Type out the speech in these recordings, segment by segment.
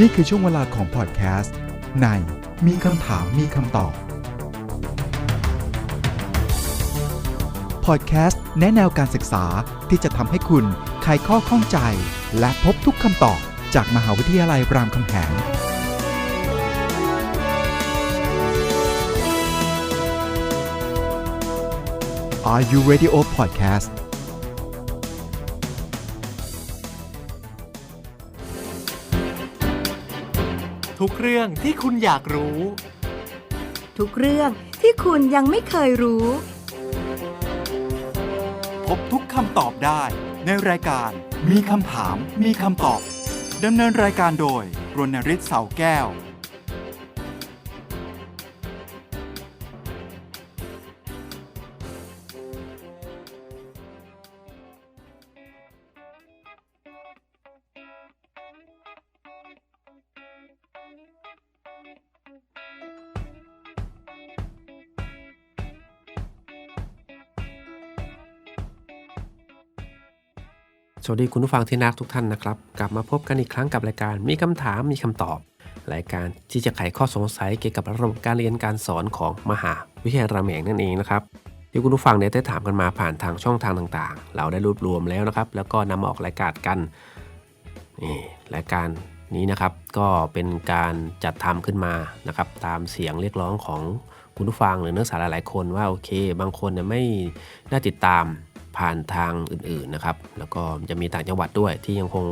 นี่คือช่วงเวลาของพอดแคสต์ในมีคำถามมีคำตอบพอดแคสต์แนะแนวการศึกษาที่จะทำให้คุณไขข้อข้องใจ และพบทุกคำตอบจากมหาวิทยาลัยรามคำแหง Are You Radio Podcast ทุกเรื่องที่คุณอยากรู้ ทุกเรื่องที่คุณยังไม่เคยรู้ พบทุกคำตอบได้ในรายการ มีคำถาม มีคำตอบดำเนินรายการโดยรณริศเสาแก้ว สวัสดีคุณผู้ฟังที่นักทุกท่านนะครับ กลับมาพบกันอีกครั้งกับรายการมีคำถามมีคำตอบ รายการที่จะไขข้อสงสัยเกี่ยวกับระบบการเรียนการสอนของมหาวิทยาลัยรามแหงนั่นเองนะครับที่คุณผู้ฟังเนี่ยได้ถามกันมาผ่านทางช่องทางต่างๆ เราได้รวบรวมแล้วนะครับ แล้วก็นำมาออกรายการกันนี่รายการนี้นะครับก็เป็นการจัดทำขึ้นมานะครับตามเสียงเรียกร้องของคุณผู้ฟังหรือนักศึกษาหลายๆคนว่าโอเค บางคนเนี่ยไม่น่าติดตาม ผ่านทางอื่นๆนะครับ แล้วก็จะมีต่างจังหวัดด้วยที่ยังคง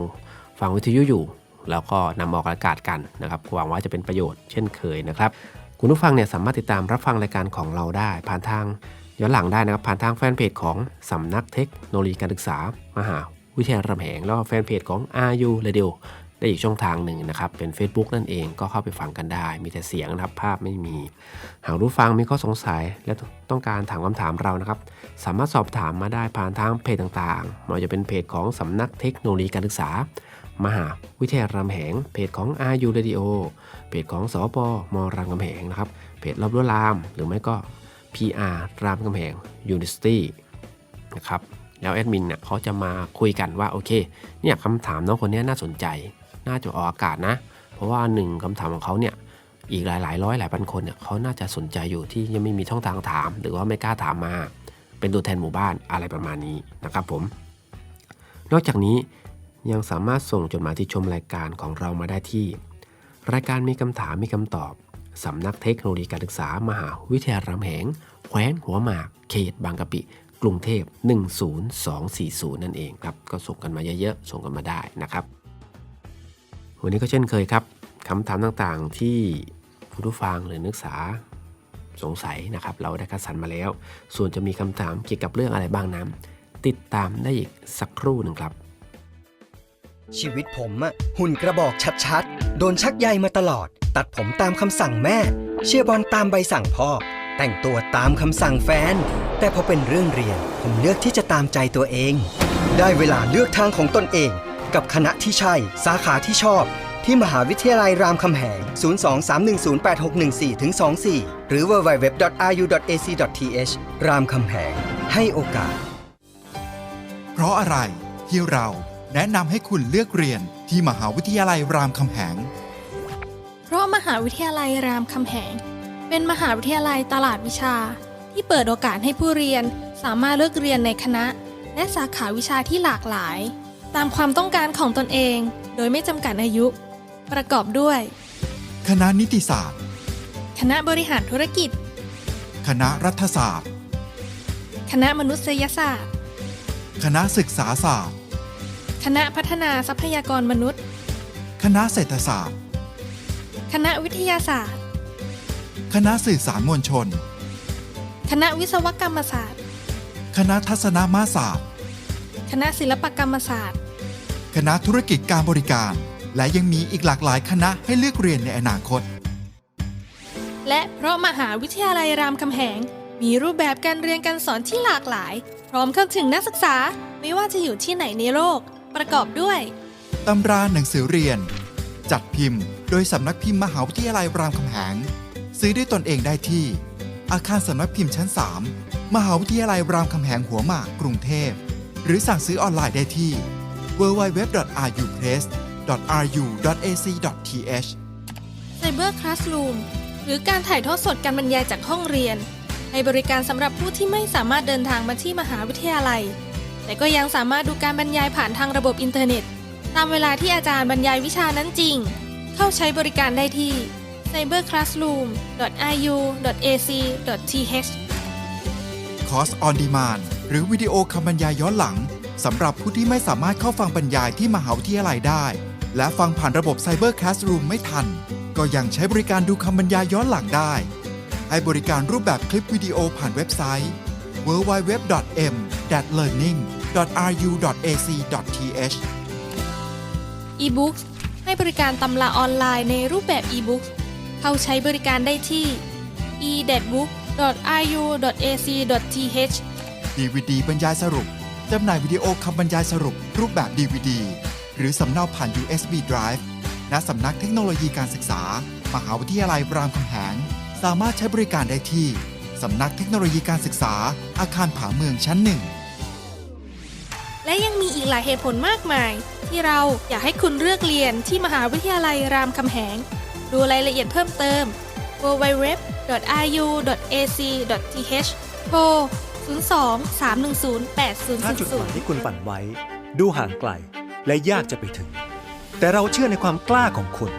ฟังวิทยุอยู่ แล้วก็นำออกอากาศกันนะครับหวังว่าจะเป็นประโยชน์เช่นเคยนะครับ คุณผู้ฟังเนี่ยสามารถติดตามรับฟังรายการของเราได้ ผ่านทางย้อนหลังได้นะครับ ผ่านทางแฟนเพจของสำนักเทคโนโลยีการศึกษา มหาวิทยาลัยรามคำแหงแล้วก็แฟนเพจของ RU Radio ได้อีกช่องทางหนึ่งนะครับ เป็น Facebook นั่นเองก็เข้าไปฟังกันได้ มีแต่เสียงนะครับภาพไม่มี หากรู้ฟังมีข้อสงสัยและต้องการถามคำถามเรานะครับ สามารถสอบถามมาได้ผ่านทางเพจต่างๆไม่ว่าจะเป็นเพจของสำนักเทคโนโลยีการศึกษา มหาวิทยาลัยรามแหง เพจของ RU Radio เพจของสปมรามคำแหงนะครับเพจรอบรั้วราม หรือไม่ก็ PR รามคำแหง University นะครับแล้วแอดมินเนี่ยเขาจะมาคุยกันว่าโอเคเนี่ยคำถามน้องคนนี้น่าสนใจ น่าจะออกอากาศนะ เพราะว่าหนึ่งคำถามของเขาเนี่ยอีกหลายหลายร้อยหลายพันคนเนี่ยเขาน่าจะสนใจอยู่ที่ยังไม่มีช่องทางถาม หรือว่าไม่กล้าถามมา เป็นตัวแทนหมู่บ้านอะไรประมาณนี้นะครับผม นอกจากนี้ยังสามารถส่งจดหมายที่ชมรายการของเรามาได้ที่ รายการมีคำถามมีคำตอบสำนักเทคโนโลยีการศึกษามหาวิทยาลัยรามคำแหงแขวงหัวหมาก เขตบางกะปิ กรุงเทพ 10240 นั่นเองครับ ก็ส่งกันมาเยอะๆ ส่งกันมาได้นะครับ วันนี้ก็เช่นเคยครับคำถามต่างๆ ที่ผู้ผู้ฟังหรือนักศึกษาสงสัยนะครับ เราได้คัดสรรมาแล้ว ส่วนจะมีคำถามเกี่ยวกับเรื่องอะไรบ้างนั้น ติดตามได้อีกสักครู่หนึ่งครับ ชีวิตผมอะหุ่นกระบอกชัดๆ โดนชักใยมาตลอด ตัดผมตามคำสั่งแม่ เชียร์บอลตามใบสั่งพ่อ แต่งตัวตามคำสั่งแฟน แต่พอเป็นเรื่องเรียน ผมเลือกที่จะตามใจตัวเอง ได้เวลาเลือกทางของตนเอง กับคณะที่ใช่ สาขาที่ชอบ ที่มหาวิทยาลัยรามคำแหง 023108614-24 หรือ www.ru.ac.th รามคำแหง ให้โอกาส เพราะอะไรที่เราแนะนำให้คุณเลือกเรียนที่มหาวิทยาลัยรามคำแหง เพราะมหาวิทยาลัยรามคำแหง เป็นมหาวิทยาลัยตลาดวิชา ที่เปิดโอกาสให้ผู้เรียนสามารถเลือกเรียนในคณะ และสาขาวิชาที่หลากหลาย ตามความต้องการของตนเอง โดยไม่จำกัดอายุ ประกอบด้วย คณะนิติศาสตร์ คณะบริหารธุรกิจ คณะรัฐศาสตร์ คณะมนุษยศาสตร์ คณะศึกษาศาสตร์ คณะพัฒนาทรัพยากรมนุษย์ คณะเศรษฐศาสตร์ คณะวิทยาศาสตร์ คณะสื่อสารมวลชน คณะวิศวกรรมศาสตร์ คณะทัศนมาศาสตร์ คณะศิลปกรรมศาสตร์ คณะธุรกิจการบริการ และยังมีอีกหลากหลายคณะให้เลือกเรียนในอนาคต และเพราะมหาวิทยาลัยรามคำแหง มีรูปแบบการเรียนการสอนที่หลากหลาย พร้อมเข้าถึงนักศึกษาไม่ว่าจะอยู่ที่ไหนในโลก ประกอบด้วยตำราหนังสือเรียน จัดพิมพ์ โดยสำนักพิมพ์มหาวิทยาลัยรามคำแหง ซื้อด้วยตนเองได้ที่ อาคารสำนักพิมพ์ชั้น 3 มหาวิทยาลัยรามคำแหงหัวหมากกรุงเทพ หรือสั่งซื้อออนไลน์ได้ที่ www.rupress www.cyberclassroom.ru.ac.th Cyber Classroom หรือการถ่ายทอดสดการบรรยายจากห้องเรียน ให้บริการสำหรับผู้ที่ไม่สามารถเดินทางมาที่มหาวิทยาลัย แต่ก็ยังสามารถดูการบรรยายผ่านทางระบบอินเทอร์เน็ต ตามเวลาที่อาจารย์บรรยายวิชานั้นจริง เข้าใช้บริการได้ที่ cyberclassroom.iu.ac.th คอร์สออนดีมานหรือวิดีโอคำบรรยายย้อนหลัง สำหรับผู้ที่ไม่สามารถเข้าฟังบรรยายที่มหาวิทยาลัยได้ และฟังผ่านระบบ Cyber Classroom ไม่ทัน ก็ยังใช้บริการดูคำบรรยายย้อนหลังได้ ให้บริการรูปแบบคลิปวิดีโอผ่านเว็บไซต์ www.m.learning.ru.ac.th e-books ให้บริการตำราออนไลน์ในรูปแบบ e-books เข้าใช้บริการได้ที่ e-book.iu.ac.th DVD บรรยายสรุป จำหน่ายวิดีโอคำบรรยายสรุปรูปแบบ DVD หรือสำเนาผ่าน USB Drive ณสำนักเทคโนโลยีการศึกษา มหาวิทยาลัยรามคำแหง สามารถใช้บริการได้ที่ สำนักเทคโนโลยีการศึกษา อาคารผาเมืองชั้นหนึ่ง และยังมีอีกหลายเหตุผลมากมาย ที่เราอยากให้คุณเลือกเรียนที่มหาวิทยาลัยรามคำแหง ดูรายละเอียดเพิ่มเติม www.iu.ac.th โทร 02 310 ถ้าจุดหมาย8000 ที่คุณฝันไว้ ดูห่างไกล และยากจะไปถึง แต่เราเชื่อในความกล้าของคุณ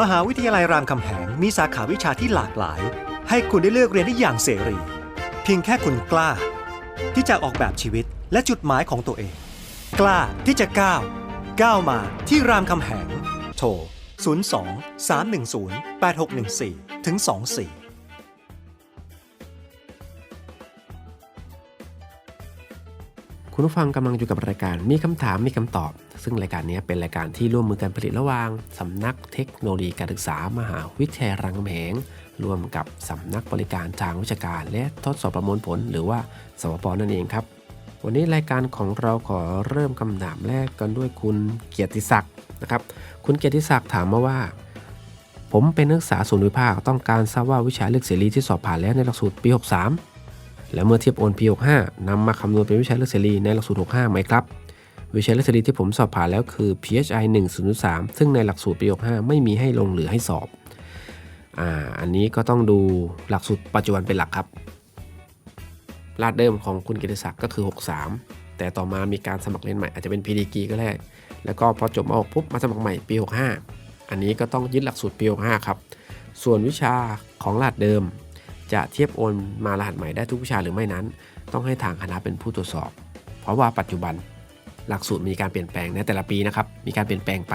มหาวิทยาลัยรามคำแหงมีสาขาวิชาที่หลากหลาย ให้คุณได้เลือกเรียนได้อย่างเสรี เพียงแค่คุณกล้า ที่จะออกแบบชีวิตและจุดหมายของตัวเอง กล้าที่จะก้าวก้าวมาที่รามคำแหง โทร 02 310 8614ถึง24 คุณผู้ฟังกำลังอยู่กับรายการมีคำถามมีคำตอบ ซึ่งรายการนี้เป็นรายการที่ร่วมมือกันผลิตระหว่างสำนักเทคโนโลยีการศึกษามหาวิทยาลัยรามคำแหงร่วมกับสำนักบริการทางวิชาการ และทดสอบประมวลผล หรือว่าสวปนั่นเองครับ วันนี้รายการของเราขอเริ่มคำถามแรกกันด้วยคุณเกียรติศักดิ์นะครับ คุณเกียรติศักดิ์ถามมาว่า ผมเป็นนักศึกษาศูนย์วิภาคต้องการทราบว่าวิชาเลือกเสรีที่สอบผ่านแล้วในหลักสูตรปี 63 และเมื่อเทียบโอนปี 65นำมาคำนวณเป็นวิชาเลือกเสรีในหลักสูตร 65 ไหมครับ วิชาเลือกเสรีที่ผมสอบผ่านแล้วคือ PHI 103 ซึ่งในหลักสูตรปี 65 ไม่มีให้ลงหรือให้สอบ อ่า อันนี้ก็ต้องดูหลักสูตรปัจจุบันเป็นหลักครับรหัสเดิมของคุณกิติศักดิ์ก็คือ 63 แต่ต่อมามีการสมัครเรียนใหม่อาจจะเป็น PDG ก็ได้ แล้วก็พอจบม .6 ปุ๊บมาสมัครใหม่ปี 65 อันนี้ก็ต้องยึดหลักสูตรปี 65 ครับ ส่วนวิชาของรหัสเดิม จะเทียบโอนมารหัสใหม่ได้ทุกวิชาหรือไม่นั้น ต้องให้ทางคณะเป็นผู้ตรวจสอบ เพราะว่าปัจจุบันหลักสูตรมีการเปลี่ยนแปลงในแต่ละปีนะครับ มีการเปลี่ยนแปลงไป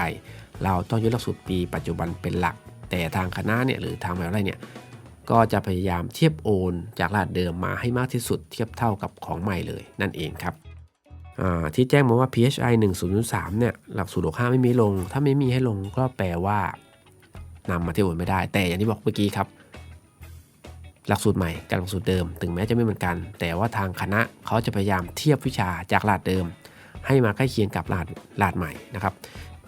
เราต้องยึดหลักสูตรปี ปัจจุบันเป็นหลัก แต่ทางคณะเนี่ยหรือทางมหาวิทยาลัยเนี่ย ก็จะพยายามเทียบโอนจากรหัสเดิมมาให้มากที่สุดเทียบเท่ากับของใหม่เลยนั่นเองครับที่แจ้งมาว่า PHI 1003เนี่ยหลักสูตร65ไม่มีลง ถ้าไม่มีให้ลงก็แปลว่านำมาเทียบโอนไม่ได้ แต่อย่างที่บอกเมื่อกี้ครับ หลักสูตรใหม่กับหลักสูตรเดิม ถึงแม้จะไม่เหมือนกัน แต่ว่าทางคณะเขาจะพยายามเทียบวิชาจากรหัสเดิม ให้มาใกล้เคียงกับรหัสรหัสใหม่นะครับ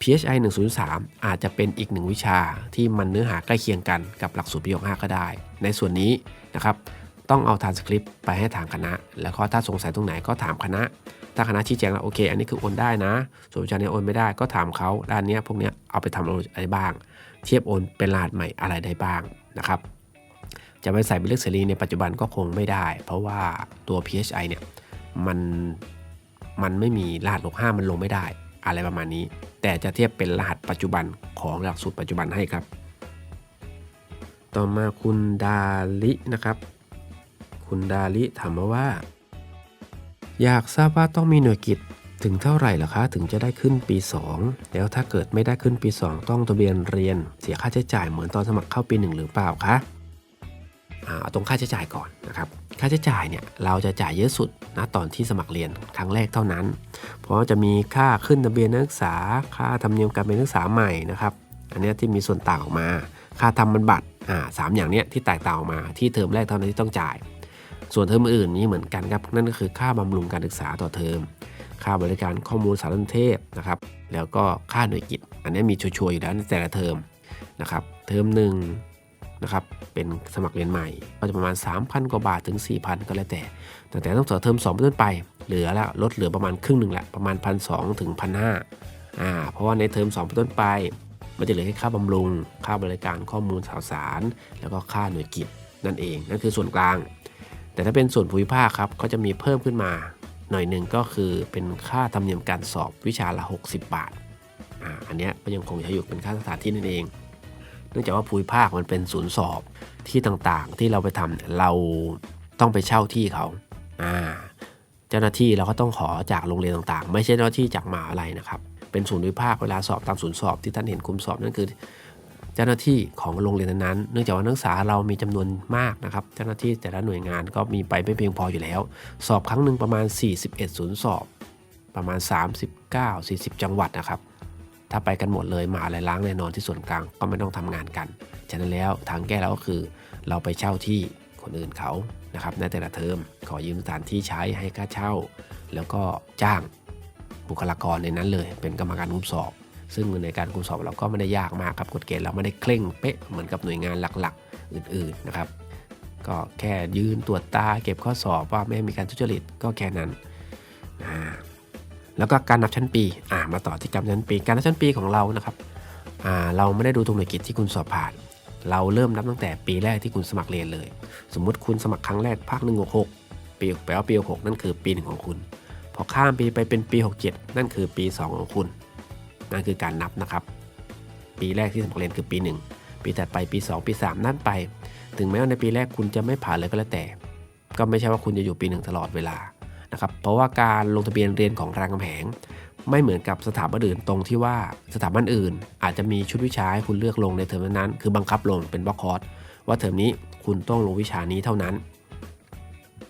PHI 103 อาจจะเป็นอีกหนึ่งวิชาที่มันเนื้อหาใกล้เคียงกันกับหลักสูตรปี65ก็ได้ ในส่วนนี้นะครับต้องเอาทานสคริปต์ไปให้ทางคณะ แล้วก็ถ้าสงสัยตรงไหนก็ถามคณะ ถ้าคณะชี้แจงแล้วโอเค อันนี้คือโอนได้นะ ส่วนวิชาเนี้โอนไม่ได้ก็ถามเขาด้านเนี้ยพวกเนี้ยเอาไปทำอะไรบ้าง เทียบโอนเป็นรหัสใหม่อะไรได้บ้างนะครับ จะไปใส่เป็นเลขเสรีในปัจจุบันก็คงไม่ได้ เพราะว่าตัว PHI เนี่ยมันมันไม่มีรหัส65 มันลงไม่ได้ อะไรประมาณนี้ แต่จะเทียบเป็นรหัสปัจจุบันของหลักสูตรปัจจุบันให้ครับ ต่อมาคุณดาลินะครับ คุณดาลิถามมาว่า อยากทราบว่าต้องมีหน่วยกิจถึงเท่าไหร่ล่ะคะ ถึงจะได้ขึ้นปี 2 แล้วถ้าเกิดไม่ได้ขึ้นปี 2 ต้องทะเบียนเรียน เสียค่าใช้จ่ายเหมือนตอนสมัครเข้าปี 1 หรือเปล่าคะ เอาตรงค่าใช้จ่ายก่อนนะครับค่าใช้จ่ายเนี่ยเราจะจ่ายเยอะสุดนะตอนที่สมัครเรียนครั้งแรกเท่านั้น เพราะจะมีค่าขึ้นทะเบียนนักศึกษา ค่าธรรมเนียมการเป็นนักศึกษาใหม่นะครับอันนี้ที่มีส่วนต่างออกมา ค่าทำบันบัตรอ่าสามอย่างเนี้ยที่แตกต่างออกมาที่เทอมแรกเท่านั้นที่ต้องจ่าย ส่วนเทอมอื่นนี่เหมือนกันครับนั่นก็คือค่าบำรุงการศึกษาต่อเทอมค่าบริการข้อมูลสารสนเทศนะครับแล้วก็ค่าหน่วยกิจ อันนี้มีชัวร์อยู่แล้วในแต่ละเทอมนะครับเทอมห นะครับเป็นสมัครเรียนใหม่ ก็จะประมาณ 3,000 กว่าบาทถึง 4,000 ก็แล้วแต่ ตั้งแต่ต้องต่อเทอม2เป็นต้นไป เหลือแล้วลดเหลือประมาณครึ่งหนึ่งแหละประมาณ 1,200ถึง1,500อ่าเพราะว่าในเทอม2เป็นต้นไปมันจะเหลือแค่ค่าบำรุง ค่าบริการข้อมูลข่าวสาร แล้วก็ค่าหน่วยกิจนั่นเองนั่นคือส่วนกลาง แต่ถ้าเป็นส่วนภูมิภาคครับก็จะมีเพิ่มขึ้นมา หน่อยหนึ่งก็คือเป็นค่าธรรมเนียมการสอบวิชาละ 60 บาทอ่าอันเนี้ยก็ยังคงใช้อยู่เป็นค่าสถานที่นั่นเอง เนื่องจากว่าภูมิภาคมันเป็นศูนย์สอบที่ต่างๆ ที่เราไปทำเนี่ยเราต้องไปเช่าที่เขาอ่าเจ้าหน้าที่เราก็ต้องขอจากโรงเรียนต่างๆ ไม่ใช่เจ้าหน้าที่จากมหาอะไรนะครับ เป็นศูนย์วิภาคเวลาสอบตามศูนย์สอบที่ท่านเห็นคุมสอบนั่นคือ เจ้าหน้าที่ของโรงเรียนนั้นๆเนื่องจากว่านักศึกษาเรามีจำนวนมากนะครับ เจ้าหน้าที่แต่ละหน่วยงานก็มีไปไม่เพียงพออยู่แล้ว สอบครั้งหนึ่งประมาณ 41ศูนย์สอบ ประมาณ 39 40 จังหวัดนะครับ ถ้าไปกันหมดเลยมาอะไรล้างแน่นอนที่ส่วนกลางก็ไม่ต้องทำงานกัน ฉะนั้นแล้วทางแก้เราก็คือ เราไปเช่าที่คนอื่นเขานะครับในแต่ละเทอมขอยืมสถานที่ใช้ให้ค่าเช่า แล้วก็จ้างบุคลากรในนั้นเลย เป็นกรรมการคุมสอบ ซึ่งในการคุมสอบเราก็ไม่ได้ยากมากครับกฎเกณฑ์เราไม่ได้เคร่งเป๊ะเหมือนกับหน่วยงานหลักๆ อื่นๆนะครับ ก็แค่ยืนตรวจตาเก็บข้อสอบว่าไม่มีการทุจริตก็แค่นั้นอ่า แล้วก็การนับชั้นปีอ่ามาต่อที่การนับชั้นปี การนับชั้นปีของเรานะครับอ่าเราไม่ได้ดูตรงหน่วยกิจที่คุณสอบผ่าน เราเริ่มนับตั้งแต่ปีแรกที่คุณสมัครเรียนเลย สมมุติคุณสมัครครั้งแรกภาคหนึ่งหกปีแปลว่าปีหกนั่นคือปีหนึ่งของคุณ พอข้ามปีไปเป็นปี 67 นั่นคือปี 2 ของคุณ นั่นคือการนับนะครับ ปีแรกที่สมัครเรียนคือปี 1 ปีถัดไปปี 2 ปี 3 นั่นไป ถึงแม้ว่าในปีแรกคุณจะไม่ผ่านเลยก็แล้วแต่ ก็ไม่ใช่ว่าคุณจะอยู่ปีหนึ่งตลอดเวลา นะครับเพราะว่าการลงทะเบียนเรียนของรามคำแหงไม่เหมือนกับสถาบันอื่นตรงที่ว่าสถาบันอื่น อาจจะมีชุดวิชาให้คุณเลือกลงในเทอมนั้นๆคือบังคับลงเป็นบล็อกคอร์สว่าเทอมนี้คุณต้องลงวิชานี้เท่านั้น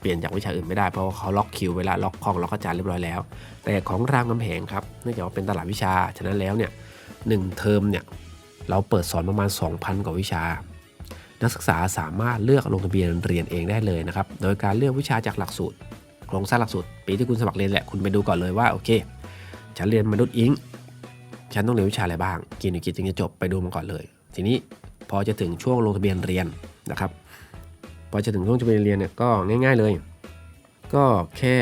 เปลี่ยนจากวิชาอื่นไม่ได้เพราะว่าเขาล็อกคิวเวลาล็อกห้องล็อกอาจารย์เรียบร้อยแล้ว แต่ของรามคำแหงครับเนื่องจากว่าเป็นตลาดวิชาฉะนั้นแล้วเนี่ยหนึ่งเทอมเนี่ยเราเปิดสอนประมาณ 2,000 กว่าวิชา นักศึกษาสามารถเลือกลงทะเบียนเรียนเองได้เลยนะครับโดยการเลือกวิชาจากหลักสูตร โครงสร้างหลักสูตรปีที่คุณสมัครเรียนแหละคุณไปดูก่อนเลยว่าโอเคฉันเรียนมนุษย์อิงฉันต้องเรียนวิชาอะไรบ้างกี่หน่วยกิจจึงจะจบไปดูมาก่อนเลย ทีนี้พอจะถึงช่วงลงทะเบียนเรียนนะครับ พอจะถึงช่วงทะเบียนเรียนเนี่ยก็ง่าย ๆเลย ก็แค่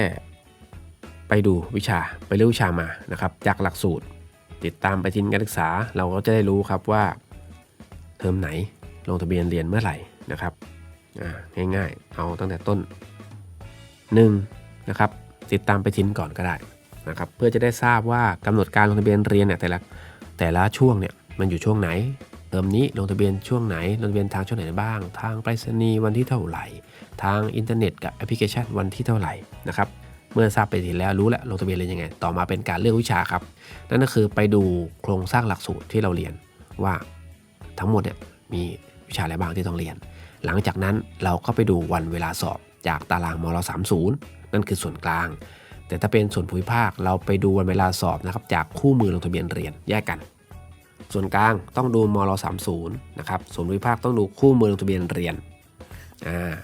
ไปดูวิชาไปเลือกวิชามานะครับ จากหลักสูตร ติดตามไปทินการศึกษา เราก็จะได้รู้ครับว่าเทอมไหนลงทะเบียนเรียนเมื่อไหร่นะครับอ่าง่ายๆ เอาตั้งแต่ต้น 1 นะครับติดตามไปทิ้นก่อนก็ได้นะครับเพื่อจะได้ทราบว่ากำหนดการลงทะเบียนเรียนเนี่ยแต่ละแต่ละช่วงเนี่ยมันอยู่ช่วงไหนเทอมนี้ลงทะเบียนช่วงไหนลงทะเบียนทางช่วงไหนบ้าง ทางไปรษณีย์วันที่เท่าไหร่ ทางอินเทอร์เน็ตกับแอปพลิเคชันวันที่เท่าไหร่นะครับเมื่อทราบไปทีแล้วรู้แล้วลงทะเบียนเรียนยังไง ต่อมาเป็นการเลือกวิชาครับ นั่นก็คือไปดูโครงสร้างหลักสูตรที่เราเรียนว่าทั้งหมดเนี่ยมีวิชาอะไรบ้างที่ต้องเรียน หลังจากนั้นเราก็ไปดูวันเวลาสอบจากตารางมร30 นั่นคือส่วนกลาง แต่ถ้าเป็นส่วนภูมิภาคเราไปดูวันเวลาสอบนะครับจากคู่มือลงทะเบียนเรียนแยกกัน ส่วนกลางต้องดูมร30นะครับส่วนภูมิภาคต้องดูคู่มือลงทะเบียนเรียนอ่า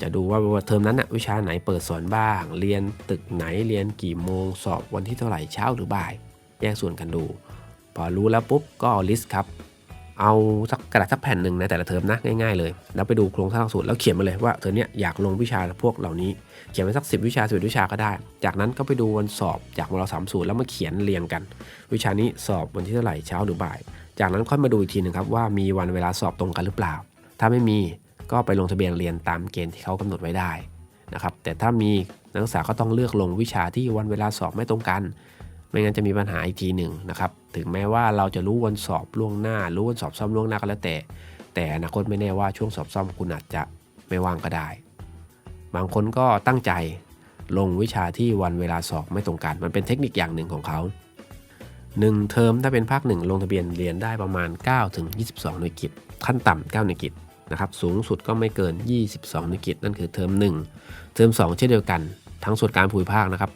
จะดูว่าเทอมนั้นนะวิชาไหนเปิดสอนบ้าง เรียนตึกไหนเรียนกี่โมงสอบวันที่เท่าไหร่เช้าหรือบ่าย แยกส่วนกันดู พอรู้แล้วปุ๊บก็ลิสต์ครับ เอาสักกระดาษสักแผ่นหนึ่งในแต่ละเทอมนะง่ายๆเลย แล้วไปดูโครงสร้างสูตรแล้วเขียนมาเลยว่าเทอมนี้อยากลงวิชาพวกเหล่านี้ เขียนไว้สัก 10 วิชาสิบวิชาก็ได้ จากนั้นก็ไปดูวันสอบจากมรสามสูตรแล้วมาเขียนเรียงกัน วิชานี้สอบวันที่เท่าไหร่เช้าหรือบ่าย จากนั้นค่อยมาดูอีกทีหนึ่งครับว่ามีวันเวลาสอบตรงกันหรือเปล่า ถ้าไม่มีก็ไปลงทะเบียนเรียนตามเกณฑ์ที่เขากำหนดไว้ได้นะครับแต่ถ้ามีนักศึกษาก็ต้องเลือกลงวิชาที่วันเวลาสอบไม่ตรงกัน ไม่งั้นจะมีปัญหาอีกทีหนึ่งนะครับ ถึงแม้ว่าเราจะรู้วันสอบล่วงหน้า รู้วันสอบซ่อมล่วงหน้าก็แล้วแต่ แต่อนาคตไม่แน่ว่าช่วงสอบซ่อมคุณอาจจะไม่ว่างก็ได้ บางคนก็ตั้งใจลงวิชาที่วันเวลาสอบไม่ตรงกัน มันเป็นเทคนิคอย่างหนึ่งของเขา 1 เทอมถ้าเป็นภาค 1 ลงทะเบียนเรียนได้ประมาณ 9 ถึง 22 หน่วยกิจขั้นต่ำ 9 หน่วยกิจนะครับสูงสุดก็ไม่เกิน 22 หน่วยกิจนั่นคือเทอม 1 เทอม 2 เช่นเดียวกัน ทั้งส่วนการภูมิภาคนะครับ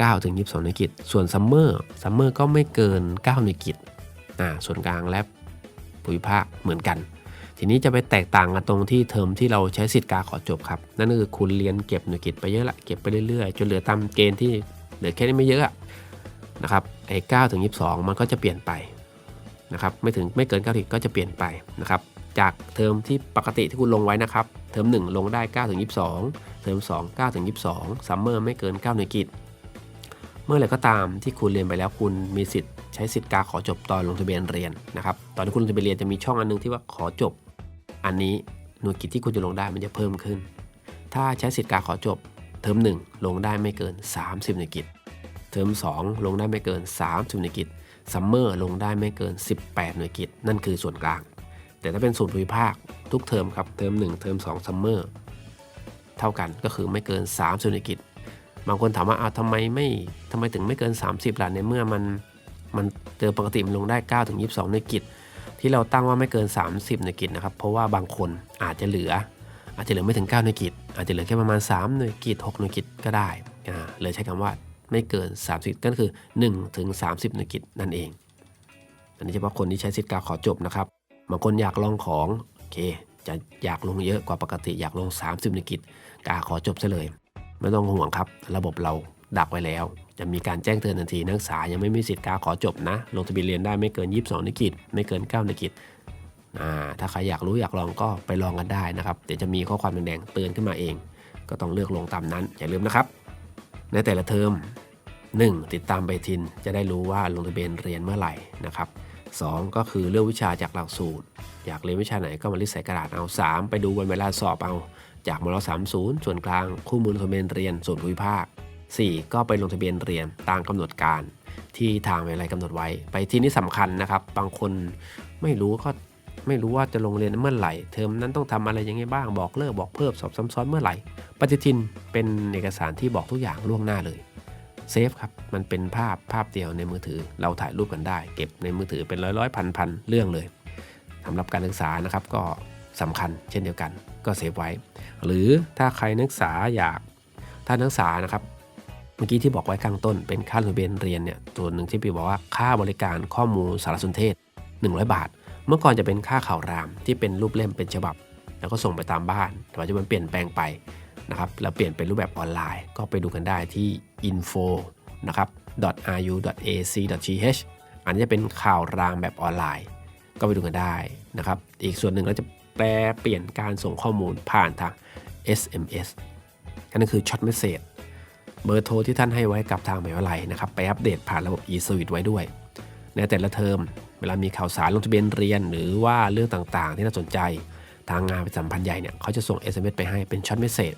9ถึง22หน่วยกิจส่วนซัมเมอร์ซัมเมอร์ก็ไม่เกิน9หน่วยกิจอ่าส่วนกลางและภูมิภาคเหมือนกัน ทีนี้จะไปแตกต่างกันตรงที่เทอมที่เราใช้สิทธิ์การขอจบครับ นั่นคือคุณเรียนเก็บหน่วยกิจไปเยอะละเก็บไปเรื่อยๆ จนเหลือตามเกณฑ์ที่เหลือแค่นี้ไม่เยอะนะครับไอ้9ถึง22 มันก็จะเปลี่ยนไปนะครับไม่ถึงไม่เกิน9ถึงก็จะเปลี่ยนไปนะครับจากเทอมที่ปกติที่คุณลงไว้นะครับ เทอม1 ลงได้9ถึง22 เทอม2 9ถึง22ซัมเมอร์ไม่เกิน9หน่วยกิจ เมื่อไหร่ก็ตามที่คุณเรียนไปแล้วคุณมีสิทธิ์ใช้สิทธิ์การขอจบตอนลงทะเบียนเรียนนะครับตอนที่คุณลงทะเบียนเรียนจะมีช่องอันนึงที่ว่าขอจบ อันนี้หน่วยกิจที่คุณจะลงได้มันจะเพิ่มขึ้น ถ้าใช้สิทธิ์การขอจบเทอม1 ลงได้ไม่เกิน 30หน่วยกิจเทอม2 ลงได้ไม่เกิน 30หน่วยกิจซัมเมอร์ลงได้ไม่เกิน 18 หน่วยกิจนั่นคือส่วนกลาง แต่ถ้าเป็นส่วนภูมิภาคทุกเทอมครับเทอม1เทอม2ซัมเมอร์เท่ากันก็คือไม่เกิน 30 หน่วยกิจ บางคนถามว่าอ้าวทำไมไม่ทำไมถึงไม่เกิน 30ล่ะในเมื่อมันมันเจอปกติมันลงได้ 9 ถึง 22หน่วยกิจ ที่เราตั้งว่าไม่เกิน 30หน่วยกิจนะครับ เพราะว่าบางคนอาจจะเหลือ อาจจะเหลือไม่ถึง9หน่วยกิจ อาจจะเหลือแค่ประมาณ 3 หน่วยกิจ 6 หน่วยกิจก็ได้อ่าเลยใช้คำว่าไม่เกิน 30 ก็คือ 1 ถึง 30 หน่วยกิจนั่นเอง อันนี้เฉพาะคนที่ใช้สิทธิ์กาขอจบนะครับ บางคนอยากลองของโอเค จะอยากลงเยอะกว่าปกติอยากลง 30 หน่วยกิจกาขอจบซะเลย ไม่ต้องห่วงครับ ระบบเราดักไว้แล้ว จะมีการแจ้งเตือนทันทีนักศึกษายังไม่มีสิทธิ์กาขอจบนะ ลงทะเบียนเรียนได้ไม่เกิน 22น่วยกิจ ไม่เกิน 9น่วยกิจถ้าใครอยากรู้อยากลองก็ไปลองกันได้นะครับ เดี๋ยวจะมีข้อความแดงๆเตือนขึ้นมาเอง ก็ต้องเลือกลงตามนั้น อย่าลืมนะครับ ในแต่ละเทอม 1. ติดตามไปทินจะได้รู้ว่าลงทะเบียนเรียนเมื่อไหร่นะครับ 2. ก็คือเลือกวิชาจากหลักสูตร อยากเรียนวิชาไหนก็มาลิสต์ใส่กระดาษเอา 3. ไปดูวันเวลาสอบเอา จากมร30 ส่วนกลางคู่มือลงทะเบียนเรียนส่วนภูมิภาค 4. ก็ไปลงทะเบียนเรียนตามกำหนดการที่ทางวิทยาลัยกำหนดไว้ ไปที่นี่สำคัญนะครับ บางคนไม่รู้ก็ไม่รู้ว่าจะลงเรียนเมื่อไหร่ เทอมนั้นต้องทำอะไรยังไงบ้างบอกเลิกบอกเพิ่มสอบซ้ำซ้อนเมื่อไหร่ ปฏิทินเป็นเอกสารที่บอกทุกอย่างล่วงหน้าเลยเซฟครับ มันเป็นภาพภาพเดียวในมือถือ เราถ่ายรูปกันได้ เก็บในมือถือเป็นร้อยร้อยพันพันเรื่องเลยสำหรับการศึกษานะครับก็ สำคัญเช่นเดียวกันก็เซฟไว้ หรือถ้าใครนักศึกษาอยากถ้านักศึกษานะครับเมื่อกี้ที่บอกไว้ข้างต้นเป็นค่าลงทะเบียนเรียนเนี่ยตัวหนึ่งที่พี่บอกว่าค่าบริการข้อมูลสารสนเทศ 100 บาท เมื่อก่อนจะเป็นค่าข่าวรามที่เป็นรูปเล่มเป็นฉบับ แล้วก็ส่งไปตามบ้าน แต่ปัจจุบันเปลี่ยนแปลงไปนะครับแล้วเปลี่ยนเป็นรูปแบบออนไลน์ ก็ไปดูกันได้ที่ info นะครับ .ru.ac.th อันนี้จะเป็นข่าวรามแบบออนไลน์ ก็ไปดูกันได้นะครับ อีกส่วนหนึ่งเราจะ แปลเปลี่ยนการส่งข้อมูลผ่านทาง SMS อันนั้นคือช็อตเมสเซจเบอร์โทรที่ท่านให้ไว้กับทางมหาวิทยาลัยนะครับไปอัปเดตผ่านระบบ e-service ไว้ด้วย ในแต่ละเทอม เวลามีข่าวสารลงทะเบียนเรียน หรือว่าเรื่องต่างๆ ที่น่าสนใจ ทางงานประจำพันธ์ใหญ่เนี่ยเขาจะส่ง SMS ไปให้เป็นช็อตเมสเซจ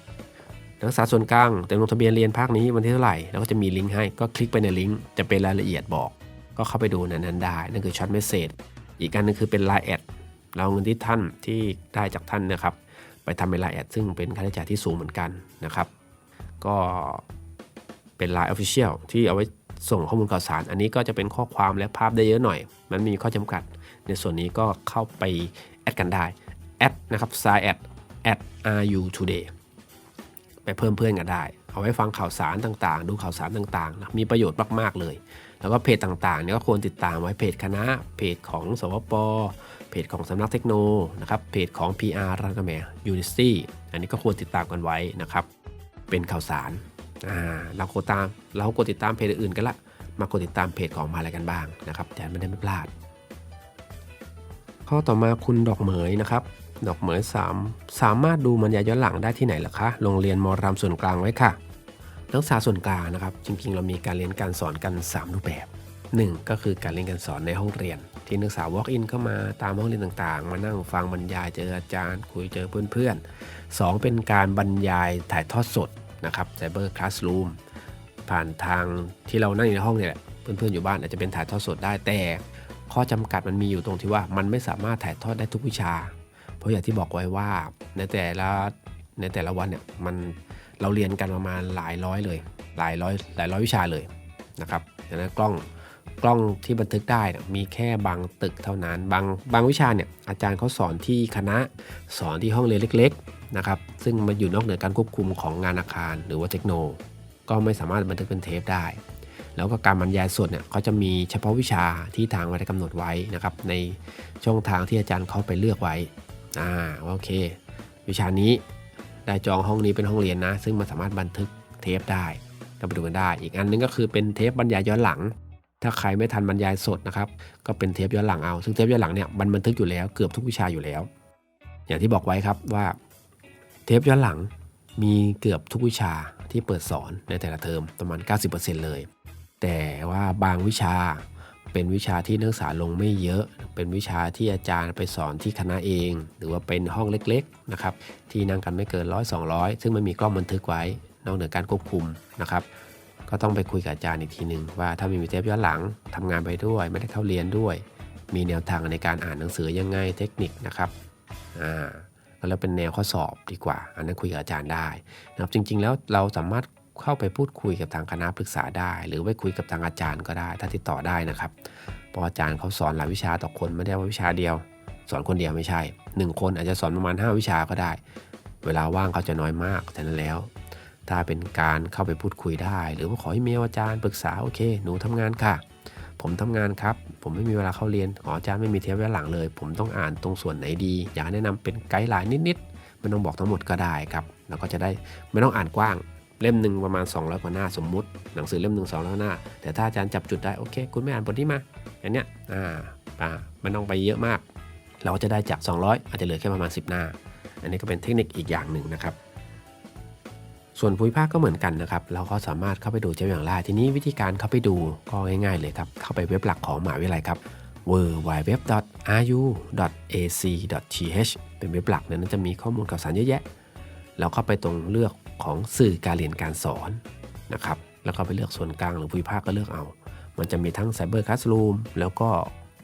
นักศึกษาส่วนกลางเต็มลงทะเบียนเรียนภาคนี้วันที่เท่าไหร่แล้วก็จะมีลิงก์ให้ก็คลิกไปในลิงก์จะเป็นรายละเอียดบอก ก็เข้าไปดูในนั้นได้นั่นคือช็อตเมสเซจอีกการนึงคือเป็น Line แอด เราเอาเงินที่ท่านที่ได้จากท่านนะครับ ไปทำเป็น Line แอดซึ่งเป็นค่าใช้จ่ายที่สูงเหมือนกันนะครับ ก็เป็น Line Official ที่เอาไว้ส่งข้อมูลข่าวสาร อันนี้ก็จะเป็นข้อความและภาพได้เยอะหน่อย มันมีข้อจำกัด ในส่วนนี้ก็เข้าไปแอดกันได้แอดนะครับ s i แอด at ru today ไปเพิ่มเพื่อนกันได้ เอาไว้ฟังข่าวสารต่างๆ ดูข่าวสารต่างๆนะมีประโยชน์มากๆเลย แล้วก็เพจต่างๆเนี่ยก็ควรติดตามไว้เพจคณะเพจของสวป เพจของสำนักเทคโนนะครับเพจของ PR รังกระแมยูนิสตี้อันนี้ก็ควรติดตามกันไว้นะครับ เป็นข่าวสารอ่าเรากดตามเรากดติดตามเพจอื่นกันละ มากดติดตามเพจของมาอะไรกันบ้างนะครับจะไม่ได้ไม่พลาด ข้อต่อมาคุณดอกเหมยนะครับ ดอกเหมย3สามารถดูบรรยายย้อนหลังได้ที่ไหนล่ะคะโรงเรียนมอรามส่วนกลางไว้ค่ะนักศึกษาส่วนกลางนะครับ จริงๆ เรามีการเรียนการสอนกัน 3 รูปแบบ 1 ก็คือการเรียนการสอนในห้องเรียน ที่นักศึกษา walk in เข้ามาตามห้องเรียนต่างๆ มานั่งฟังบรรยายเจออาจารย์คุยเจอเพื่อนๆ 2 เป็นการบรรยายถ่ายทอดสดนะครับ cyber classroom ผ่านทางที่เรานั่งอยู่ในห้องเนี่ยแหละเพื่อนๆอยู่บ้านอาจจะเป็นถ่ายทอดสดได้แต่ ข้อจำกัดมันมีอยู่ตรงที่ว่ามันไม่สามารถถ่ายทอดได้ทุกวิชา เพราะอย่างที่บอกไว้ว่าในแต่ละในแต่ละวันเนี่ยมันเราเรียนกันประมาณหลายร้อยเลย หลายร้อยหลายร้อยวิชาเลยนะครับดังนั้นกล้อง กล้องที่บันทึกได้มีแค่บางตึกเท่านั้น บางบางวิชาเนี่ยอาจารย์เขาสอนที่คณะสอนที่ห้องเรียนเล็กๆนะครับซึ่งมันอยู่นอกเหนือการควบคุมของงานอาคาร หรือว่าเทคโน ก็ไม่สามารถบันทึกเป็นเทปได้ แล้วก็การบรรยายสดเนี่ยเขาจะมีเฉพาะวิชาที่ทางวิทยากำหนดไว้นะครับในช่องทางที่อาจารย์เขาไปเลือกไว้อ่าโอเค วิชานี้ได้จองห้องนี้เป็นห้องเรียนนะ ซึ่งมันสามารถบันทึกเทปได้ก็ไปดูกันได้ อีกอันนึงก็คือเป็นเทปบรรยายย้อนหลัง ถ้าใครไม่ทันบรรยายสดนะครับ ก็เป็นเทปย้อนหลังเอา ซึ่งเทปย้อนหลังเนี่ยมันบันทึกอยู่แล้วเกือบทุกวิชาอยู่แล้ว อย่างที่บอกไว้ครับว่าเทปย้อนหลังมีเกือบทุกวิชาที่เปิดสอนในแต่ละเทอมประมาณ 90%เลย แต่ว่าบางวิชาเป็นวิชาที่นักศึกษาลงไม่เยอะ เป็นวิชาที่อาจารย์ไปสอนที่คณะเอง หรือว่าเป็นห้องเล็กๆนะครับที่นั่งกันไม่เกินร้อยสองซึ่งไม่มีกล้องบันทึกไว้ นอกเหนือการควบคุมนะครับ ก็ต้องไปคุยกับอาจารย์อีกทีหนึ่งว่าถ้าไมมีเทปย้อนหลังทำงานไปด้วย ไม่ได้เข้าเรียนด้วย มีแนวทางในการอ่านหนังสือยังไงเทคนิคนะครับอ่าแล้วเป็นแนวข้อสอบดีกว่า อันนั้นคุยกับอาจารย์ได้นะครับจริง ๆ แล้วเราสามารถเข้าไปพูดคุยกับทางคณะปรึกษาได้ หรือไปคุยกับทางอาจารย์ก็ได้ ถ้าติดต่อได้นะครับเพราะอาจารย์เขาสอนหลายวิชาต่อคนไม่ได้ว่าวิชาเดียว สอนคนเดียวไม่ใช่หนึ่งคนอาจจะสอนประมาณ 5 วิชาก็ได้ เวลาว่างเขาจะน้อยมากฉะนั้นแล้ว ถ้าเป็นการเข้าไปพูดคุยได้ หรือว่าขอให้เมลอาจารย์ปรึกษาโอเค หนูทำงานค่ะ ผมทำงานครับ ผมไม่มีเวลาเข้าเรียนอ๋ออาจารย์ไม่มีเทปไว้หลังเลย ผมต้องอ่านตรงส่วนไหนดี อยากแนะนำเป็นไกด์ไลน์นิดๆไม่ต้องบอกทั้งหมดก็ได้ครับแล้วก็จะได้ไม่ต้องอ่านกว้างเล่มหนึ่งประมาณ 200กว่าหน้าสมมุติ หนังสือเล่มหนึ่งสองร้อยหน้า แต่ถ้าอาจารย์จับจุดได้โอเค คุณไม่อ่านบทนี้มาอันเนี้ยอ่าอ่าไม่ต้องไปเยอะมาก เราก็จะได้จาก 200 อาจจะเหลือแค่ประมาณ 10 หน้า อันนี้ก็เป็นเทคนิคอีกอย่างหนึ่งนะครับ ส่วนภูมิภาคก็เหมือนกันนะครับ เราก็สามารถเข้าไปดูเจ้าอย่างได้ทีนี้วิธีการเข้าไปดูก็ง่ายๆเลยครับ เข้าไปเว็บหลักของมหาวิทยาลัยครับ w w w r u a c t h เป็นเว็บหลักนั้นจะมีข้อมูลข่าวสารเยอะแยะ แล้วก็ไปตรงเลือกของสื่อการเรียนการสอนนะครับ แล้วก็ไปเลือกส่วนกลางหรือภูมิภาคก็เลือกเอา มันจะมีทั้ง Cyber Classroom แล้วก็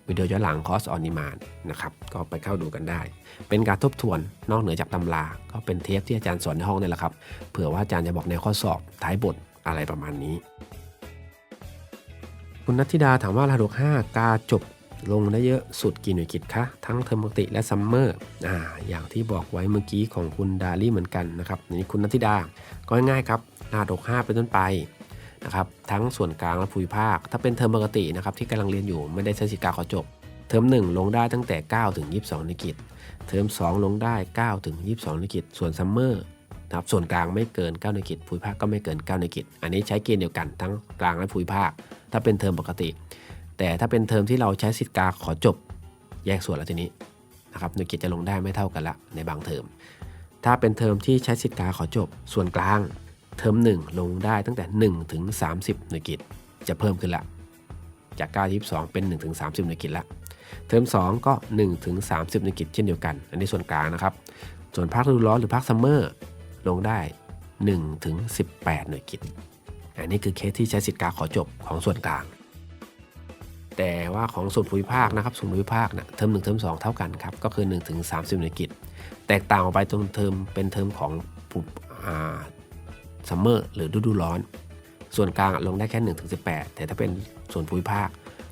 วิดีโอย้อนหลังคอร์สออนนิมานนะครับ ก็ไปเข้าดูกันได้ เป็นการทบทวนนอกเหนือจากตำรา ก็เป็นเทปที่อาจารย์สอนในห้องนี่แหละครับ เผื่อว่าอาจารย์จะบอกในข้อสอบท้ายบทอะไรประมาณนี้ คุณนัทธิดาถามว่ารหัส5กาจบลงได้เยอะสุดกี่หน่วยกิตคะ ทั้งเทอมปกติและซัมเมอร์อ่าอย่างที่บอกไว้เมื่อกี้ของคุณดาลี่เหมือนกันนะครับนี่คุณนัทธิดาก็ง่ายครับรหัส5เป็นต้นไปนะครับทั้งส่วนกลางและภูมิภาค ถ้าเป็นเทอมปกตินะครับที่กำลังเรียนอยู่ไม่ได้ใช้สิทธิกาขอจบ เทอม1 ลงได้ตั้งแต่ 9 ถึง 22 นิกิต เทอม 2 ลงได้ 9 ถึง 22 นิกิต ส่วนซัมเมอร์นะครับส่วนกลางไม่เกิน 9 นิกิตภูมิภาคก็ไม่เกิน 9 นิกิต อันนี้ใช้เกณฑ์เดียวกันทั้งกลางและภูมิภาค ถ้าเป็นเทอมปกติ แต่ถ้าเป็นเทอมที่เราใช้สิทธิ์กาขอจบ แยกส่วนแล้วทีนี้นะครับหน่วยกิตจะลงได้ไม่เท่ากันละในบางเทอม ถ้าเป็นเทอมที่ใช้สิทธิ์กาขอจบ ส่วนกลางเทอม 1 ลงได้ตั้งแต่ 1 ถึง 30 หน่วยกิตจะเพิ่มขึ้นละ จาก 9 22 เป็น 1 ถึง 30 หน่วยกิตละ เทอม2 ก็1ถึง30หน่วยกิตเช่นเดียวกัน อันนี้ส่วนกลางนะครับ ส่วนภาคฤดูร้อนหรือภาคซัมเมอร์ลงได้1ถึง18 หน่วยกิต อันนี้คือเคสที่ใช้สิทธิ์กาขอจบของส่วนกลาง แต่ว่าของส่วนภูมิภาคนะครับส่วนภูมิภาคนะเทอม1เทอม2 เท่ากันครับ ก็คือ1ถึง30 หน่วยกิต แตกต่างออกไปตรงเทอมเป็นเทอมของภูมิอ่าซัมเมอร์หรือฤดูร้อน ส่วนกลางลงได้แค่1ถึง18 แต่ถ้าเป็นส่วนภูมิภาค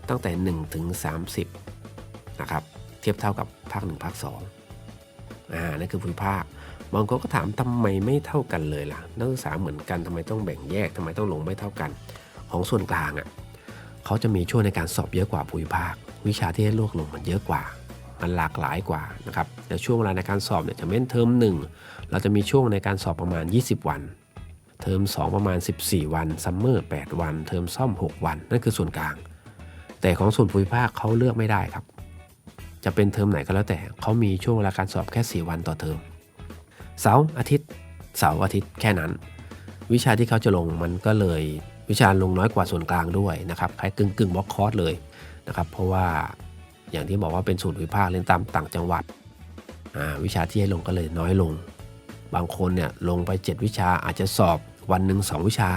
ตั้งแต่1ถึง30 นะครับเทียบเท่ากับภาค 1 ภาค 2อ่านั่นคือภูมิภาคบางคนก็ถามทำไมไม่เท่ากันเลยล่ะ นักศึกษาเหมือนกันทำไมต้องแบ่งแยกทำไมต้องลงไม่เท่ากัน ของส่วนกลางอะเขาจะมีช่วงในการสอบเยอะกว่าภูมิภาค วิชาที่ให้ลวกลงมันเยอะกว่า มันหลากหลายกว่านะครับแต่ช่วงเวลาในการสอบเนี่ยจะเป็นเทอมหนึ่งเราจะมีช่วงในการสอบประมาณ 20 วัน เทอม2 ประมาณ 14 วันซัมเมอร์8วัน เทอมซ่อม 6 วัน นั่นคือส่วนกลาง แต่ของส่วนภูมิภาคเขาเลือกไม่ได้ครับ จะเป็นเทอมไหนก็แล้วแต่เขามีช่วงเวลาการสอบแค่ 4 วันต่อเทอมเสาร์อาทิตย์เสาร์อาทิตย์แค่นั้น วิชาที่เขาจะลงมันก็เลยวิชาลงน้อยกว่าส่วนกลางด้วยนะครับคล้ายกึ่งกึ่งบล็อกคอร์สเลยนะครับเพราะว่าอย่างที่บอกว่าเป็นสูตรวิภาคเรียนตามต่างจังหวัดวิชาที่ให้ลงก็เลยน้อยลง บางคนเนี่ยลงไป 7 วิชาอาจจะสอบวันหนึ่งสองวิชา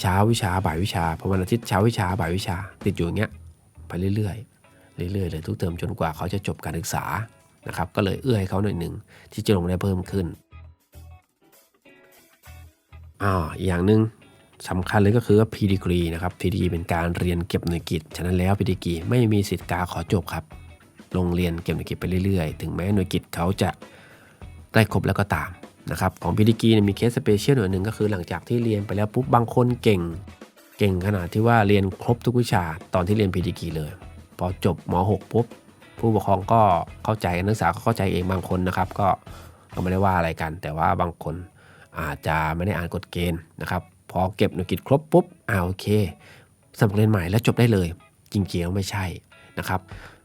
เช้าวิชาบ่ายวิชาพอวันอาทิตย์เช้าวิชาบ่ายวิชา ติดอยู่อย่างเงี้ยไปเรื่อยๆ เรื่อยๆเลยทุกเทอมจนกว่าเขาจะจบการศึกษานะครับก็เลยเอื้อให้เขาหน่อยหนึ่งที่จะลงได้เพิ่มขึ้นอ่าอีกอย่างหนึ่งสำคัญเลยก็คือว่า P degree นะครับ P degree เป็นการเรียนเก็บหน่วยกิตฉะนั้นแล้ว P degree ไม่มีสิทธิ์กาขอจบครับ ลงเรียนเก็บหน่วยกิตไปเรื่อยๆ ถึงแม้หน่วยกิตเขาจะได้ครบแล้วก็ตามนะครับ ของ P degree เนี่ยมีเคสสเปเชียลหน่อยหนึ่งก็คือหลังจากที่เรียนไปแล้วปุ๊บบางคนเก่ง เก่งขนาดที่ว่าเรียนครบทุกวิชาตอนที่เรียน P degree เลย พอจบม .6 ปุ๊บผู้ปกครองก็เข้าใจนักศึกษาก็เข้าใจเองบางคนนะครับ ก็ก็ไม่ได้ว่าอะไรกัน แต่ว่าบางคนอาจจะไม่ได้อ่านกฎเกณฑ์นะครับ พอเก็บหน่วยกิตครบปุ๊บอ่าโอเคสมัครเรียนใหม่แล้วจบได้เลย จริงๆแล้วไม่ใช่นะครับ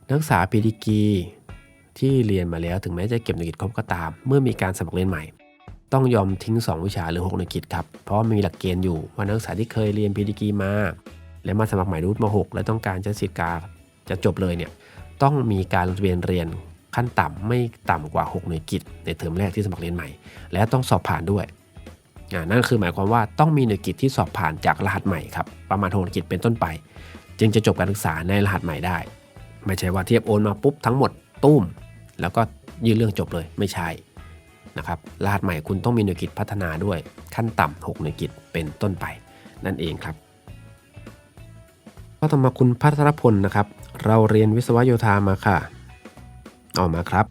นักศึกษาปีดีกีที่เรียนมาแล้วถึงแม้จะเก็บหน่วยกิตครบก็ตาม เมื่อมีการสมัครเรียนใหม่ ต้องยอมทิ้ง 2 วิชาหรือ6หน่วยกิตครับเพราะมีหลักเกณฑ์อยู่ว่านักศึกษาที่เคยเรียนพีดีกีมาและมาสมัครใหม่รุ่นม .6 และต้องการจะสิทธิ์กา จะจบเลยเนี่ยต้องมีการลงทะเบียนเรียนขั้นต่ำไม่ต่ำกว่า 6 หน่วยกิตในเทอมแรกที่สมัครเรียนใหม่ และต้องสอบผ่านด้วยอ่านั่นคือหมายความว่าต้องมีหน่วยกิตที่สอบผ่านจากรหัสใหม่ครับประมาณ6หน่วยกิตเป็นต้นไป จึงจะจบการศึกษาในรหัสใหม่ได้ ไม่ใช่ว่าเทียบโอนมาปุ๊บทั้งหมดตุ้ม แล้วก็ยื่นเรื่องจบเลยไม่ใช่นะครับรหัสใหม่คุณต้องมีหน่วยกิจพัฒนาด้วยขั้นต่ำ6หน่วยกิจเป็นต้นไป นั่นเองครับก็ต่อมาคุณพัทรพลนะครับ เราเรียนวิศวโยธามาค่ะ ออกมาครับ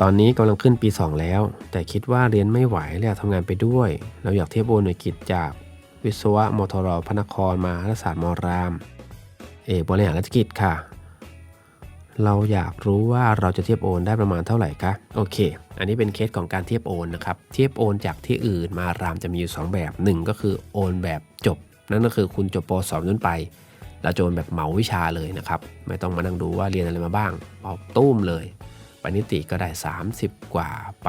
ตอนนี้กำลังขึ้นปี 2 แล้ว แต่คิดว่าเรียนไม่ไหวและอยากทำงานไปด้วย เราอยากเทียบโอนหน่วยกิจจากวิศวะมทรพระนครมารัฐศาสตร์มราม เอกบริหารราชกิจค่ะ เราอยากรู้ว่าเราจะเทียบโอนได้ประมาณเท่าไหร่คะ โอเค อันนี้เป็นเคสของการเทียบโอนนะครับ เทียบโอนจากที่อื่นมารามจะมีอยู่ 2 แบบ 1 ก็คือโอนแบบจบ นั่นก็คือคุณจบปสองต้นไป แล้วจะโอนแบบเหมาวิชาเลยนะครับ ไม่ต้องมานั่งดูว่าเรียนอะไรมาบ้างเอาตุ้มเลย ไปนิติก็ได้ 30 กว่า ไป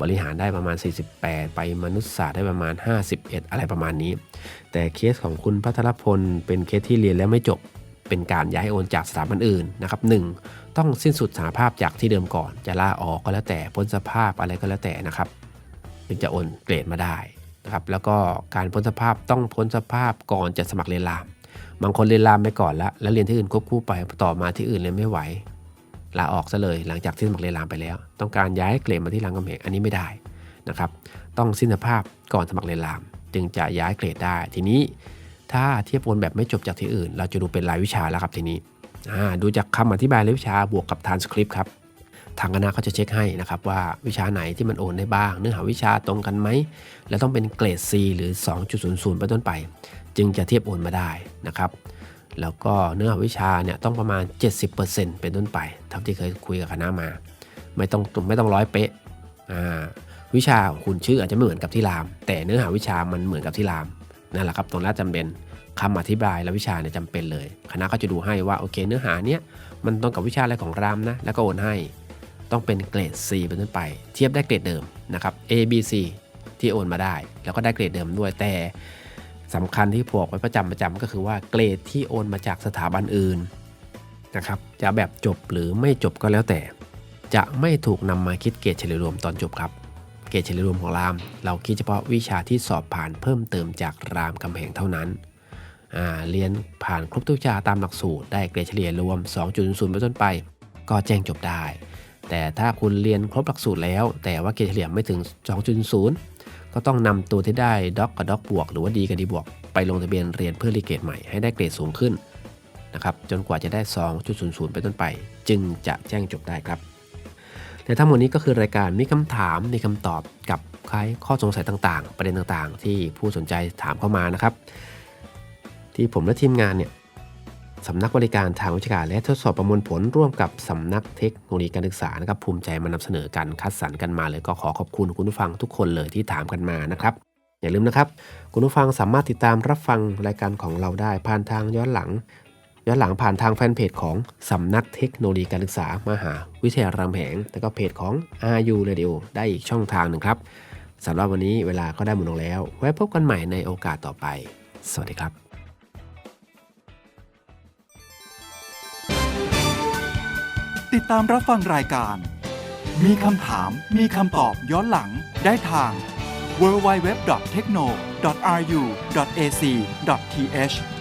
บริหารได้ประมาณ 48 ไปมนุษยศาสตร์ได้ประมาณ 51 อะไรประมาณนี้ แต่เคสของคุณพัทรพลเป็นเคสที่เรียนแล้วไม่จบ เป็นการย้ายโอนจากสถาบันอื่นนะครับหนึ่งต้องสิ้นสุดสหภาพจากที่เดิมก่อน จะลาออกก็แล้วแต่พ้นสภาพอะไรก็แล้วแต่นะครับถึงจะโอนเกรดมาได้นะครับ แล้วก็การพ้นสภาพต้องพ้นสภาพก่อนจะสมัครเรียนราม บางคนเรียนรามไปก่อนแล้วแล้วเรียนที่อื่นควบคู่ไปต่อมาที่อื่นเรียนไม่ไหวลาออกซะเลยหลังจากที่สมัครเรียนรามไปแล้ว ต้องการย้ายเกรดมาที่รามคำแหงอันนี้ไม่ได้นะครับต้องสิ้นสภาพก่อนสมัครเรียนราม จึงจะย้ายเกรดได้ ทีนี้ถ้าเทียบโอนแบบไม่จบจากที่อื่น เราจะดูเป็นรายวิชาแล้วครับทีนี้ดูจากคำอธิบายรายวิชาบวกกับทานสคริปต์ครับทางคณะเขาจะเช็คให้นะครับว่าวิชาไหนที่มันโอนได้บ้าง เนื้อหาวิชาตรงกันไหม และต้องเป็นเกรด C หรือ 2.00 เป็นต้นไป จึงจะเทียบโอนมาได้นะครับแล้วก็เนื้อหาวิชาเนี่ยต้องประมาณ 70%เป็นต้นไปเท่าที่เคยคุยกับคณะมา ไม่ต้องไม่ต้องร้อยเป๊ะวิชาของคุณชื่ออาจจะไม่เหมือนกับที่ราม แต่เนื้อหาวิชามันเหมือนกับที่รามนั่นแหละครับตรงนั้นจำเป็นคำอธิบายและวิชาเนี่ยจำเป็นเลย คณะก็จะดูให้ว่าโอเค เนื้อหาเนี้ยมันตรงกับวิชาอะไรของรามนะแล้วก็โอนให้ ต้องเป็นเกรด C เป็นต้นไป เทียบได้เกรดเดิมนะครับ A B C ที่โอนมาได้ แล้วก็ได้เกรดเดิมด้วยแต่ สำคัญที่พวกไว้ประจำประจำก็คือว่าเกรดที่โอนมาจากสถาบันอื่นนะครับจะแบบจบหรือไม่จบก็แล้วแต่ จะไม่ถูกนำมาคิดเกรดเฉลี่ยรวมตอนจบครับ เกรดเฉลี่ยรวมของราม เราคิดเฉพาะวิชาที่สอบผ่านเพิ่มเติมจากรามคำแหงเท่านั้นเรียนผ่านครบทุกวิชาตามหลักสูตรได้เกรดเฉลี่ยรวม 2.0เป็นต้นไป ก็แจ้งจบได้ แต่ถ้าคุณเรียนครบหลักสูตรแล้ว แต่ว่าเกรดเฉลี่ยไม่ถึง 2.0 ก็ต้องนำตัวที่ได้ด็อกกับด็อกบวก หรือว่าดีกับดีบวก ไปลงทะเบียนเรียนเพื่อรีเกรดใหม่ให้ได้เกรดสูงขึ้นนะครับจนกว่าจะได้ 2.00เป็นต้นไป จึงจะแจ้งจบได้ครับแต่ทั้งหมดนี้ก็คือรายการมีคำถามมีคำตอบกับคล้ายข้อสงสัยต่างๆ ประเด็นต่างๆ ที่ผู้สนใจถามเข้ามานะครับ ที่ผมและทีมงานเนี่ย สำนักบริการทางวิชาการและทดสอบประมวลผลร่วมกับสำนักเทคโนโลยีการศึกษานะครับภูมิใจมานำเสนอกันคัดสรรกันมาเลยก็ขอขอบคุณคุณผู้ฟังทุกคนเลยที่ถามกันมานะครับอย่าลืมนะครับ คุณผู้ฟังสามารถติดตามรับฟังรายการของเราได้ผ่านทางย้อนหลัง ย้อนหลังผ่านทางแฟนเพจของสำนักเทคโนโลยีการศึกษามหาวิทยาลัยรามแหงแล้วก็เพจของ RU Radio ได้อีกช่องทางหนึ่งครับสำหรับวันนี้เวลาก็ได้หมดลงแล้ว ไว้พบกันใหม่ในโอกาสต่อไป สวัสดีครับ ติดตามรับฟังรายการ มีคำถาม มีคำตอบย้อนหลัง ได้ทาง www.techno.ru.ac.th